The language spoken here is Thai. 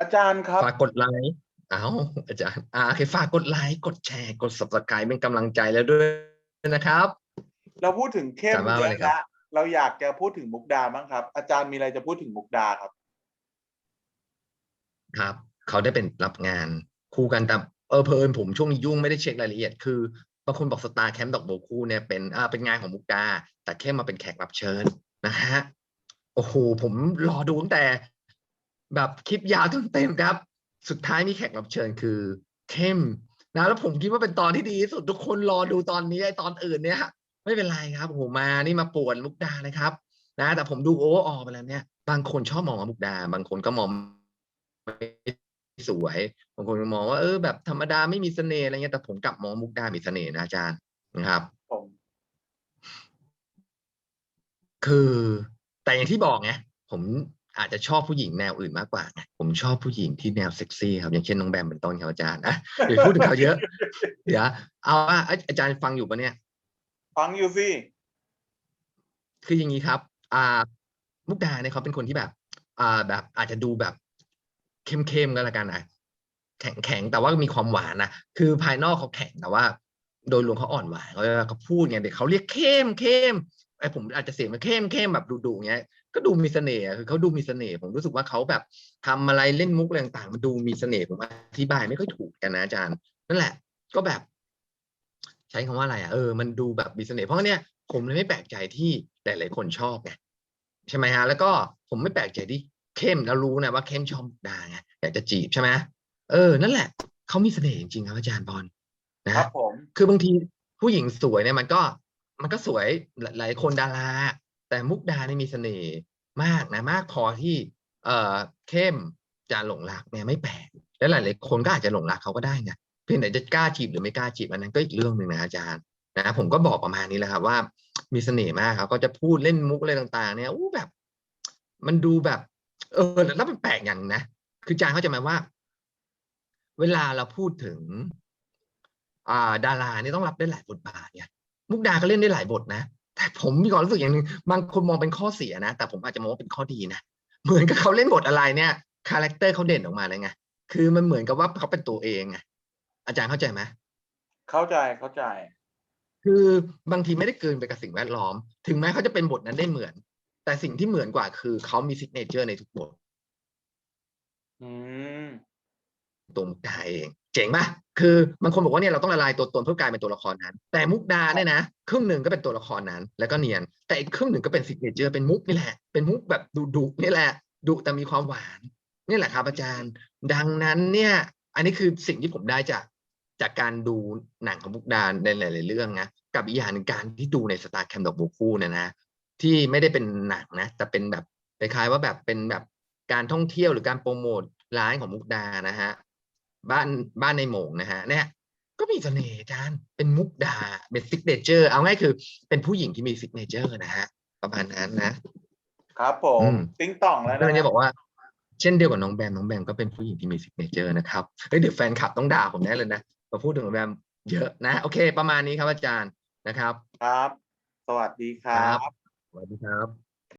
อาจารย์ครับ ฝากกดไลค์เอาอาจารย์อ่าโอเคฝากกดไลค์กดแชร์กด subscribe เป็นกำลังใจแล้วด้วยนะครับ เราพูดถึงเข้มสามารถเยว่าอะอะไรครับแล้วเราอยากจะพูดถึงมุกดาบ้างครับ อาจารย์มีอะไรจะพูดถึงมุกดาครับ ครับ เขาได้เป็นรับงานคู่กันแต่เออเพลินผมช่วงนี้ยุ่งไม่ได้เช็ครายละเอียดคือบางคนบอกสตาร์แคมป์ดอกโบวคู่เนี่ยเป็นอ่าเป็นงานของมุกดาแต่เข้มมาเป็นแขกรับเชิญนะฮะโอ้โหผมรอดูตั้งแต่ แบบคลิปยาวจนเต็มครับ สุดท้ายมีแขกรับเชิญคือเข้มนะแล้วผมคิดว่าเป็นตอนที่ดีที่สุดทุกคนรอดูตอนนี้ไอ้ตอนอื่นเนี่ยไม่เป็นไรครับโอ้โหมานี่มาป่วนมุกดาเลยครับ นะ แต่ผมดูโอเวอร์ออไปแล้วเนี่ย บางคนชอบมองว่ามุกดา บางคนก็มองไม่สวยบางคนก็มองว่าเออแบบธรรมดาไม่มีเสน่ห์อะไรเงี้ยแต่ผมกลับมองว่ามุกดามีเสน่ห์นะอาจารย์นะครับผมคือ แต่อย่างที่บอกไงผม อาจจะชอบผู้หญิงแนวอื่นมากกว่าไงผมชอบผู้หญิงที่แนวเซ็กซี่ครับอย่างเช่นน้องแบมเป็นต้นครับอาจารย์นะอย่าพูดถึงเขาเยอะ เดี๋ยวเอาว่าเอ้ยอาจารย์ฟังอยู่ปะเนี่ย ฟังอยู่สิคืออย่างนี้ครับ อ่า มุกดาเนี่ยเขาเป็นคนที่แบบ อ่าแบบอาจจะดูแบบเข้มๆก็แล้วกันนะแข็งแข็งๆแต่ว่ามีความหวานนะคือภายนอกเขาแข็งแต่ว่า โดยรวมเขาอ่อนหวานเขาเขาพูดไงเด็กเขาเรียกเข้มเข้มไอ้ผมอาจจะเสียงมันเข้มเข้มแบบดุๆเงี้ย ก็ดูมีเสน่ห์อะคือเขาดูมีเสน่ห์ผมรู้สึกว่าเขาแบบทำอะไรเล่นมุกอะไรต่างๆมันดูมีเสน่ห์ผมอธิบายไม่ค่อยถูกกันนะอาจารย์นั่นแหละ ก็แบบ ใช้คำว่าอะไรอะเออมันดูแบบมีเสน่ห์เพราะเนี่ยผมเลยไม่แปลกใจที่หลายๆคนชอบไงใช่ไหมฮะแล้วก็ผมไม่แปลกใจที่เข้มแล้วรู้นะว่าเข้มชอบมุกดาไงอยากจะจีบใช่ไหมเออ นั่นแหละเขามีเสน่ห์จริงๆครับอาจารย์บอลนะครับผมคือบางทีผู้หญิงสวยเนี่ยมันก็ มันก็สวยหลหลายคนดารา แต่มุกดานี่มีเสน่ห์มากนะมากพอที่เอ่อเข้มจะหลงรักเนี่ยไม่แปลกและหลายๆคนก็อาจจะหลงรักเขาก็ได้ไงเพียงแต่จะกล้าจีบหรือไม่กล้าจีบอันนั้นก็อีกเรื่องหนึ่งนะอาจารย์นะผมก็บอกประมาณนี้แหละครับว่ามีเสน่ห์มากครับก็จะพูดเล่นมุกอะไรต่าง ๆ เนี่ยอู้แบบ มันดูแบบ เออแล้วมันแปลกอย่างนะคืออาจารย์เขาใจะหมายว่า เวลาเราพูดถึง อ่า ดาราเนี่ยต้องรับได้หลายบทบาทเนี่ยมุกดาก็เล่นได้หลายบทนะ แต่ผมมีความรู้สึกอย่างหนึ่งบางคนมองเป็นข้อเสียนะ แต่ผมอาจจะมองว่าเป็นข้อดีนะ เหมือนกับเขาเล่นบทอะไรเนี่ยคาแรคเตอร์เขาเด่นออกมาเลยไงคือมันเหมือนกับว่าเขาเป็นตัวเองไงอาจารย์เข้าใจไหมเข้าใจเข้าใจ คือบางทีไม่ได้เกินไปกับสิ่งแวดล้อม ถึงแม้เขาจะเป็นบทนั้นได้เหมือน แต่สิ่งที่เหมือนกว่าคือเขามีซิกเนเจอร์ในทุกบทอืมตัวมุกดาเอง เจ๋งป่ะ คือบางคนบอกว่าเนี่ยเราต้องละลายตัวตนเพื่อกลายเป็นตัวละครนั้น แต่มุกดาเนี่ยนะครึ่งหนึ่งก็เป็นตัวละครนั้น แล้วก็เนียน แต่อีกครึ่งหนึ่งก็เป็นซิกเนเจอร์เป็นมุกนี่แหละ เป็นมุกแบบดุดุๆนี่แหละดุแต่มีความหวานนี่แหละครับอาจารย์ ดังนั้นเนี่ย อันนี้คือสิ่งที่ผมได้จากจากการดูหนังของมุกดาในหลาย ๆ เรื่องนะกับอีกอย่างหนึ่งการที่ดูในสตาร์แคมดอกโบคู่เนี่ยนะที่ไม่ได้เป็นหนังนะแต่เป็นแบบคล้ายๆว่าแบบเป็นแบบการท่องเที่ยวหรือการโปรโมทร้านของมุกดานะฮะ บ้านบ้านในหมงนะฮะเนี่ยก็มีเสน่ห์อาจารย์เป็นมุกดาเป็นซิกเนเจอร์เอาง่ายคือ เป็นผู้หญิงที่มีซิกเนเจอร์นะฮะประมาณนั้นนะครับผมอืมติ้งต่องแล้วก็นะเลยจะบอกว่า เช่นเดียวกับน้องแบมน้องแบมก็เป็นผู้หญิงที่มีซิกเนเจอร์นะครับเฮ้ยเดี๋ยวแฟนคลับต้องด่าผมแน่เลยนะมาพูดถึงน้องแบมเยอะนะ โอเค ประมาณนี้ครับอาจารย์นะครับ ครับ สวัสดีครัครับบสวัสดีครับ